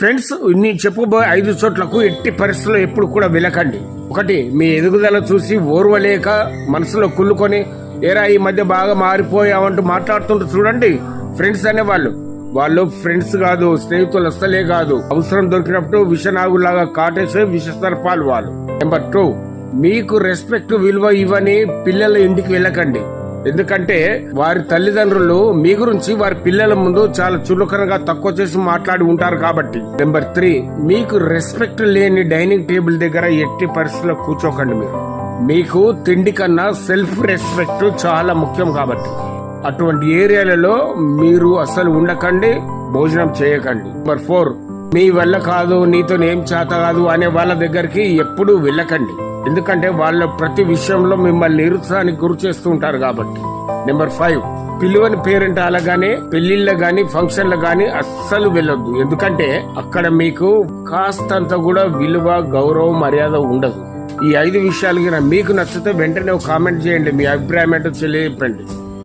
Friends నీ చెప్పబోయే ఐదు చోట్లకు ఎట్టి పరిస్థితుల్లో ఎప్పుడు కూడా వెళ్ళకండి ఒకటి మీ ఎదుగుదల చూసి ఓర్వలేక మనసులో కుళ్ళుకొని ఏరా ఈ మధ్య బాగా మారిపోయావంటూ మాట్లాడుతుంటూ చూడండి ఫ్రెండ్స్ అనేవాళ్ళు. వాళ్ళు ఫ్రెండ్స్ కాదు స్నేహితులు అస్సలే కాదు. అవసరం దొరికినప్పుడు విషనాగులాగా కాటేసే విషసర్పాలు వాళ్ళు. నెంబర్ టూ మీకు రెస్పెక్ట్ విలువ ఇవ్వని పిల్లల ఇంటికి వెళ్ళకండి ఎందుకంటే వారి తల్లిదండ్రులు మీ గురించి వారి పిల్లల ముందు చాలా చులకనగా తక్కువ చేసి మాట్లాడి ఉంటారు కాబట్టి. నెంబర్ త్రీ మీకు రెస్పెక్ట్ లేని డైనింగ్ టేబుల్ దగ్గర ఎట్టి పరిస్థితుల్లో కూర్చోకండి మీరు. మీకు తిండి కన్నా సెల్ఫ్ రెస్పెక్ట్ చాలా ముఖ్యం కాబట్టి. అటువంటి ఏరియాలలో మీరు అసలు ఉండకండి భోజనం చేయకండి. నెంబర్ ఫోర్ మీ వల్ల కాదు నీతో ఏం చేత కాదు అనే వాళ్ళ దగ్గరికి ఎప్పుడూ వెళ్ళకండి. ఎందుకంటే వాళ్ళ ప్రతి విషయంలో మిమ్మల్ని నిరుత్సాహానికి గురి చేస్తూ ఉంటారు కాబట్టి. నెంబర్ ఫైవ్ పిలువని పేరెంట్ అలాగానే పెళ్ళిళ్ళ గాని ఫంక్షన్ల గాని అస్సలు వెళ్ళొద్దు. ఎందుకంటే అక్కడ మీకు కాస్తంత కూడా విలువ గౌరవం మర్యాద ఉండదు. ఈ ఐదు విషయాలు మీకు నచ్చితే వెంటనే కామెంట్ చేయండి. మీ అభిప్రాయం ఏంటో తెలియపండి.